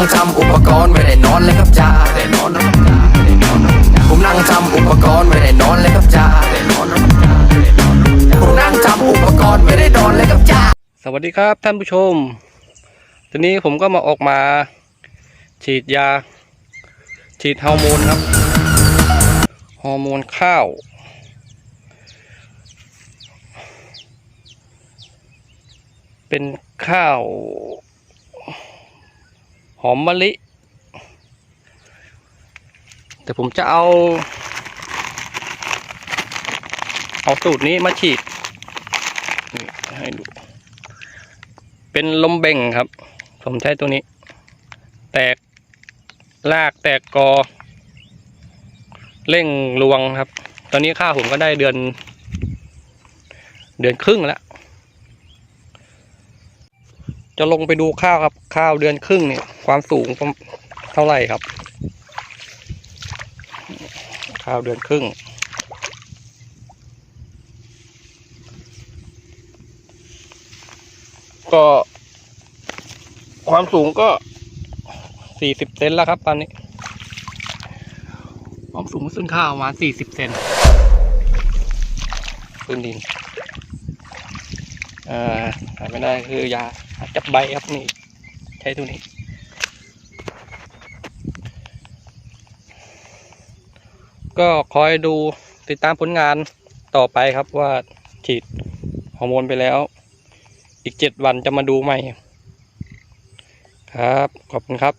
่งทำอุปกรณ์ไม่ได้นอนเลยครับจ้าไม่ได้นอนครับจ้าไม่ได้นอนครับจ้าผมนั่งทำอุปกรณ์ไม่ได้นอนเลยครับจ้าไม่ได้นอนครับจ้าไม่ได้นอนผมนั่งทำอุปกรณ์ไม่ได้นอนเลยครับจ้าสวัสดีครับท่านผู้ชมทีนี้ผมก็มาออกมา ฉีดยา ฉีดฮอร์โมนครับฮอร์โมนข้าวเป็นข้าว หอมมะลิ แต่ผมจะเอา เอาสูตรนี้มาฉีดให้ดู เป็นลมเบ่งครับ ผมใช้ตัวนี้ แตกรากแตกกอ เร่งรวงครับ ตอนนี้ข้าวผมก็ได้เดือน เดือนครึ่งแล้ว จะลงไปดูข้าวครับ ข้าวเดือนครึ่งเนี่ย ความสูงเท่าไหร่ครับ ข้าวเดือนครึ่ง ก็ ความสูงก็สี่สิบเซนแล้วครับ ตอนนี้ ความสูงต้นข้าวมาสี่สิบเซนพื้นดิน อ่าหาไม่ได้คือยาจับใบครับนี่ใช้ตัวนี้ก็คอยดูติดตามผลงานต่อไปครับว่าฉีดฮอร์โมนไปแล้ว อีกเจ็ดวันจะมาดูใหม่ ครับ ขอบคุณครับ